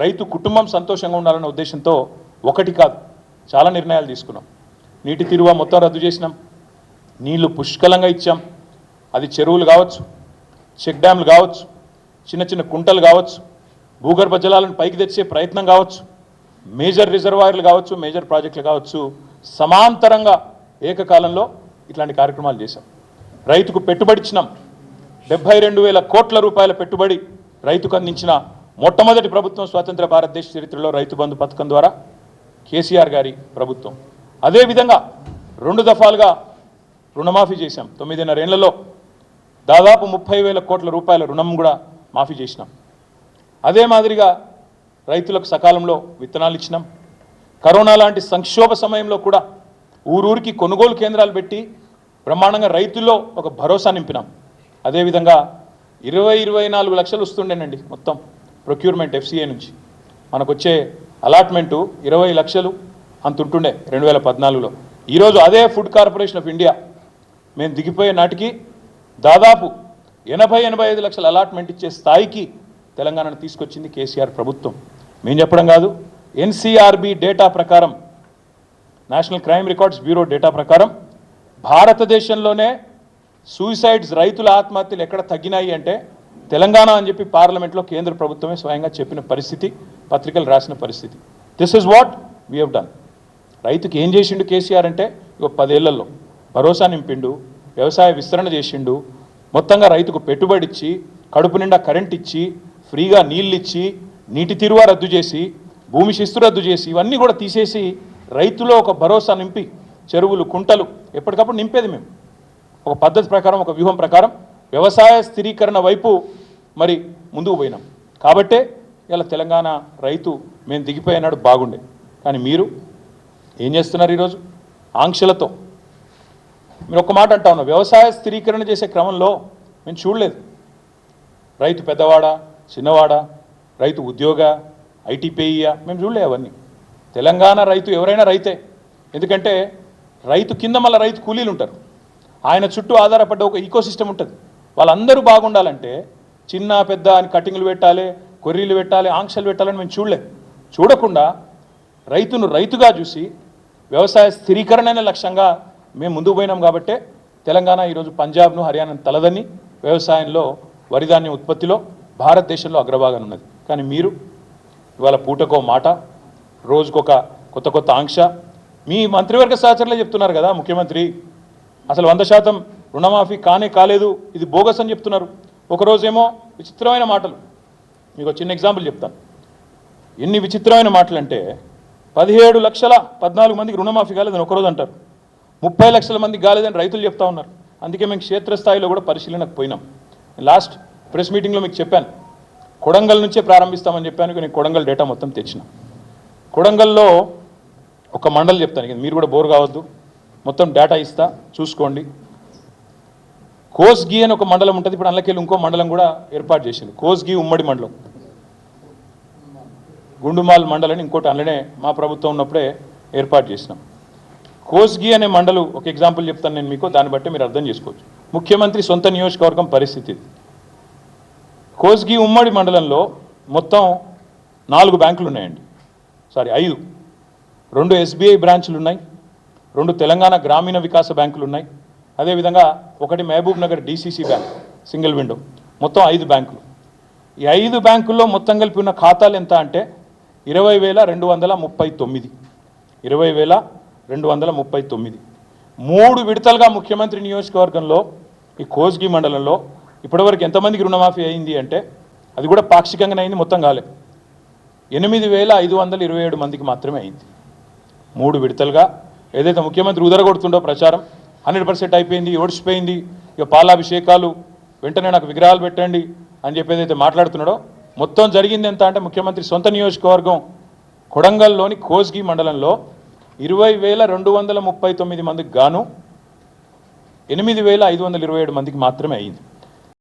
రైతు కుటుంబం సంతోషంగా ఉండాలన్న ఉద్దేశంతో ఒకటి కాదు చాలా నిర్ణయాలు తీసుకున్నాం. నీటి తిరువ మొత్తం రద్దు చేసినాం. నీళ్ళు పుష్కలంగా ఇచ్చాం. అది చెరువులు కావచ్చు చెక్ డ్యామ్లు కావచ్చు చిన్న చిన్న కుంటలు కావచ్చు భూగర్భ జలాలను పైకి తెచ్చే ప్రయత్నం కావచ్చు మేజర్ రిజర్వాయర్లు కావచ్చు మేజర్ ప్రాజెక్టులు కావచ్చు సమాంతరంగా ఏకకాలంలో ఇట్లాంటి కార్యక్రమాలు చేశాం. రైతుకు పెట్టుబడి ఇచ్చినాం. డెబ్బై రెండు వేల కోట్ల రూపాయల పెట్టుబడి రైతుకు అందించిన మొట్టమొదటి ప్రభుత్వం స్వాతంత్ర భారతదేశ చరిత్రలో రైతు బంధు పథకం ద్వారా కేసీఆర్ గారి ప్రభుత్వం. అదేవిధంగా రెండు దఫాలుగా రుణమాఫీ చేశాం. తొమ్మిదిన్నరేళ్ళలో దాదాపు ముప్పై వేల కోట్ల రూపాయల రుణం కూడా మాఫీ చేసినాం. అదే మాదిరిగా రైతులకు సకాలంలో విత్తనాలు ఇచ్చినాం. కరోనా లాంటి సంక్షోభ సమయంలో కూడా ఊరూరికి కొనుగోలు కేంద్రాలు పెట్టి బ్రహ్మాండంగా రైతుల్లో ఒక భరోసా నింపినాం. అదేవిధంగా ఇరవై ఇరవై నాలుగు లక్షలు వస్తుండేనండి మొత్తం. ప్రొక్యూర్మెంట్ ఎఫ్సిఏ నుంచి. మనకు వచ్చే అలాట్మెంటు ఇరవై లక్షలు అంత ఉంటుండే రెండు వేల పద్నాలుగులో. ఈరోజు అదే ఫుడ్ కార్పొరేషన్ ఆఫ్ ఇండియా. మేము దిగిపోయే నాటికి దాదాపు ఎనభై ఎనభై ఐదు లక్షల అలాట్మెంట్ ఇచ్చే స్థాయికి తెలంగాణను తీసుకొచ్చింది కేసీఆర్ ప్రభుత్వం. మేము చెప్పడం కాదు ఎన్సీఆర్బి డేటా ప్రకారం national crime records bureau data ప్రకారం భారతదేశంలోనే సూసైడ్స్ రైతుల ఆత్మహత్యలు ఎక్కడ తగ్గినాయి అంటే తెలంగాణ అని చెప్పి పార్లమెంట్లో కేంద్ర ప్రభుత్వమే స్వయంగా చెప్పిన పరిస్థితి పత్రికలు రాసిన పరిస్థితి. This is what we have done రైతుకి ఏం చేసిండు కేసీఆర్ అంటే ఇక పదేళ్ళలో భరోసా నింపిండు వ్యవసాయ విస్తరణ చేసిండు మొత్తంగా రైతుకు పెట్టుబడి ఇచ్చి కడుపు నిండా కరెంట్ ఇచ్చి ఫ్రీగా నీళ్ళు ఇచ్చి నీటి తిరువ రద్దు చేసి భూమి శిస్తు రద్దు చేసి ఇవన్నీ కూడా తీసేసి రైతులో ఒక భరోసా నింపి చెరువులు కుంటలు ఎప్పటికప్పుడు నింపేది మేము. ఒక పద్ధతి ప్రకారం ఒక వ్యూహం ప్రకారం వ్యవసాయ స్థిరీకరణ వైపు మరి ముందుకు పోయినాం. కాబట్టే ఇలా తెలంగాణ రైతు మేము దిగిపోయినాడు బాగుండే. కానీ మీరు ఏం చేస్తున్నారు ఈరోజు? ఆంక్షలతో. మీరు ఒక మాట అంటా ఉన్నా వ్యవసాయ స్థిరీకరణ చేసే క్రమంలో మేము చూడలేదు. రైతు పెద్దవాడా చిన్నవాడా రైతు ఉద్యోగ ఐటీపీఈయా మేము చూడలే అవన్నీ. తెలంగాణ రైతు ఎవరైనా రైతే. ఎందుకంటే రైతు కింద మళ్ళీ రైతు కూలీలు ఉంటారు. ఆయన చుట్టూ ఆధారపడ్డ ఒక ఈకోసిస్టమ్ ఉంటుంది. వాళ్ళందరూ బాగుండాలంటే చిన్న పెద్ద అని కటింగ్లు పెట్టాలి కొర్రీలు పెట్టాలి ఆంక్షలు పెట్టాలని మేము చూడలేం చూడకుండా రైతును రైతుగా చూసి వ్యవసాయ స్థిరీకరణ అనే లక్ష్యంగా మేము ముందుకు పోయినాం కాబట్టే తెలంగాణ ఈరోజు పంజాబ్ను హర్యానాను తలదని వ్యవసాయంలో వరిధాన్యం ఉత్పత్తిలో భారతదేశంలో అగ్రభాగాన ఉన్నది. కానీ మీరు ఇవాళ పూటకో మాట రోజుకొక కొత్త కొత్త ఆంక్ష. మీ మంత్రివర్గ సహచరులే చెప్తున్నారు కదా ముఖ్యమంత్రి. అసలు వంద శాతం రుణమాఫీ కానే కాలేదు ఇది బోగస్ అని చెప్తున్నారు. ఒకరోజేమో విచిత్రమైన మాటలు. మీకు చిన్న ఎగ్జాంపుల్ చెప్తాను. ఎన్ని విచిత్రమైన మాటలు అంటే పదిహేడు లక్షల పద్నాలుగు మందికి రుణమాఫీ కాలేదని ఒకరోజు అంటారు. ముప్పై లక్షల మందికి కాలేదని రైతులు చెప్తా ఉన్నారు. అందుకే మేము క్షేత్రస్థాయిలో కూడా పరిశీలనకు పోయినాం. లాస్ట్ ప్రెస్ మీటింగ్లో మీకు చెప్పాను. కొడంగల్ నుంచే ప్రారంభిస్తామని చెప్పాను నేను కొడంగల్ డేటా మొత్తం తెచ్చిన. కొడంగల్లో ఒక మండలి చెప్తాను. మీరు కూడా బోర్ కావద్దు. మొత్తం డేటా ఇస్తా చూసుకోండి. కోస్గి అని ఒక మండలం ఉంటుంది. ఇప్పుడు అందులోకెళ్ళి ఇంకో మండలం కూడా ఏర్పాటు చేసింది. కోస్గి ఉమ్మడి మండలం. గుండుమాల్ మండలని ఇంకోటి అందులోనే మా ప్రభుత్వం ఉన్నప్పుడే ఏర్పాటు చేసినాం. కోస్గి అనే మండలు ఒక ఎగ్జాంపుల్ చెప్తాను నేను మీకు. దాన్ని బట్టి మీరు అర్థం చేసుకోవచ్చు. ముఖ్యమంత్రి సొంత నియోజకవర్గం పరిస్థితి కోస్గి ఉమ్మడి మండలంలో మొత్తం నాలుగు బ్యాంకులు ఉన్నాయండి. సారీ ఐదు. రెండు ఎస్బీఐ బ్రాంచ్లు ఉన్నాయి. రెండు తెలంగాణ గ్రామీణ వికాస బ్యాంకులు ఉన్నాయి. అదేవిధంగా ఒకటి Mahabub Nagar DCC bank single window మొత్తం ఐదు బ్యాంకులు. ఈ ఐదు బ్యాంకుల్లో మొత్తం కలిపి ఉన్న ఖాతాలు ఎంత అంటే ఇరవై వేల రెండు వందల ముప్పై తొమ్మిది. ఇరవై వేల రెండు వందల ముప్పై తొమ్మిది. మూడు విడతలుగా ముఖ్యమంత్రి నియోజకవర్గంలో ఈ కోజ్గి మండలంలో ఇప్పటివరకు ఎంతమందికి రుణమాఫీ అయింది అంటే అది కూడా పాక్షికంగానే అయింది మొత్తం కాలే. ఎనిమిది వేల ఐదు వందల ఇరవై ఏడు మందికి మాత్రమే అయింది. మూడు విడతలుగా ఏదైతే ముఖ్యమంత్రి ఉదరగొడుతుండో ప్రచారం హండ్రెడ్ పర్సెంట్ అయిపోయింది ఓడిచిపోయింది. ఇక పాలాభిషేకాలు వెంటనే నాకు విగ్రహాలు పెట్టండి అని చెప్పేది అయితే మాట్లాడుతున్నాడో మొత్తం జరిగింది ఎంత అంటే ముఖ్యమంత్రి సొంత నియోజకవర్గం కొడంగల్లోని కోస్గి మండలంలో ఇరవై వేల రెండు వందల ముప్పై తొమ్మిది మందికి గాను ఎనిమిది వేల ఐదు వందల ఇరవై ఏడు మందికి మాత్రమే అయింది.